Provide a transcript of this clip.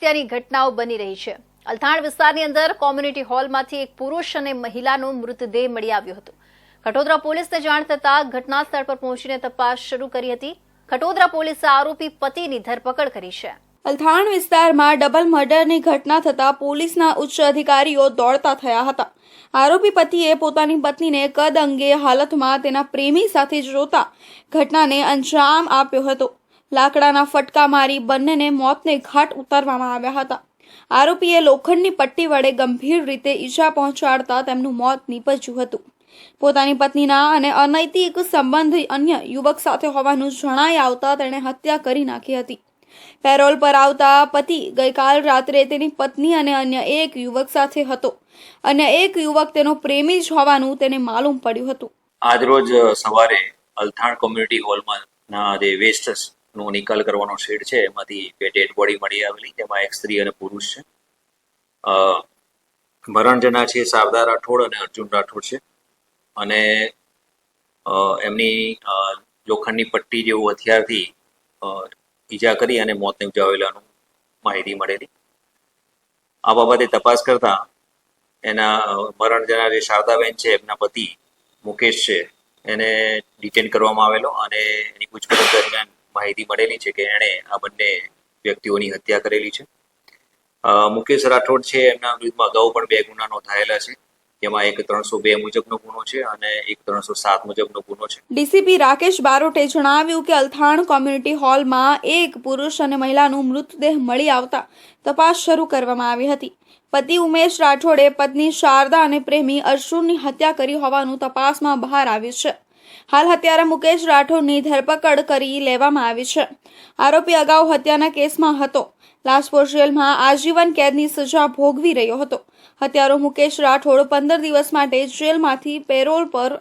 હત્યાની ઘટનાઓ બની રહી છે. અલથાણ વિસ્તારની અંદર કોમ્યુનિટી હોલમાંથી એક પુરુષ અને મહિલાનો મૃતદેહ મળી આવ્યો હતો. ખટોદરા પોલીસને જાણ થતાં ઘટના સ્થળ પર પહોંચીને તપાસ શરૂ કરી હતી. ખટોદરા પોલીસે આરોપી પતિની ધરપકડ કરી છે. અલથાણ વિસ્તારમાં ડબલ મર્ડરની ઘટના થતાં પોલીસના ઉચ્ચ અધિકારીઓ દોડતા થયા હતા. આરોપી પતિએ પોતાની પત્નીને કદ અંગે હાલતમાં તેના પ્રેમી સાથે જોતા ઘટનાને અંજામ આપ્યો હતો. લાકડાના ફટકા મારી બંનેને મોતને ઘાટ ઉતારવામાં આવ્યા હતા. આરોપીએ લોખંડની પટ્ટી વડે ગંભીર રીતે ઈજા પહોંચાડતા તેમનું મોત નીપજ્યું હતું. પોતાની પત્નીના અને અનૈતિક સંબંધ અન્ય યુવક સાથે હોવાનું જણાઈ આવતા તેણે હત્યા કરી નાખી હતી. પેરોલ પર આવતા પતિ ગઈકાલ રાત્રે તેની પત્ની અને અન્ય એક યુવક સાથે હતો. અન્ય એક યુવક તેનો પ્રેમી જ હોવાનું તેને માલુમ પડ્યું હતું. આજરોજ સવારે અલથાણ કોમ્યુનિટી હોલમાં ના, જે વેસ્ટ નો નિકાલ કરવાનો શેડ છે. એમાંથી બે ડેડ બોડી મળી આવેલી. તેમાં એક સ્ત્રી અને પુરુષ છે. મરણ જના છે શારદા રાઠોડ અને અર્જુન રાઠોડ છે. અને એમની લોખંડની પટ્ટી જેવું હથિયારથી ઈજા કરી અને મોત નિપજાવેલાનું માહિતી મળેલી. આ બાબતે તપાસ કરતા એના મરણ જનાર જે શારદાબેન છે, એમના પતિ મુકેશ છે. એને ડિટેન કરવામાં આવેલો અને એની પૂછપરછ દરમિયાન માહિતી મળેલી છે કે એણે આ બંને વ્યક્તિઓની હત્યા કરેલી છે. મુકેશ રાઠોડ છે, એમના વિરુદ્ધમાં અગાઉ પણ બે ગુના નોંધાયેલા છે. જેમાં એક ત્રણસો બે મુજબનો ગુનો છે અને એક ત્રણસો સાત મુજબનો ગુનો છે. ડીસીપી રાકેશ બારોટે જણાવ્યું કે અલથાણ કોમ્યુનિટી હોલમાં એક પુરુષ અને મહિલાનું મૃતદેહ મળી આવતા તપાસ શરૂ કરવામાં આવી હતી. પતિ ઉમેશ રાઠોડે પત્ની શારદા અને પ્રેમી અર્શુનની હત્યા કરી હોવાનું તપાસમાં બહાર આવ્યું છે. હાલ હત્યારા મુકેશ રાઠોડની ધરપકડ કરી લેવામાં આવી છે. આરોપી અગાઉ હત્યાના કેસમાં હતો. લાજપોર જેલમાં આજીવન કેદની સજા ભોગવી રહ્યો હતો. હત્યારો મુકેશ રાઠોડ પંદર દિવસ માટે જેલમાંથી પેરોલ પર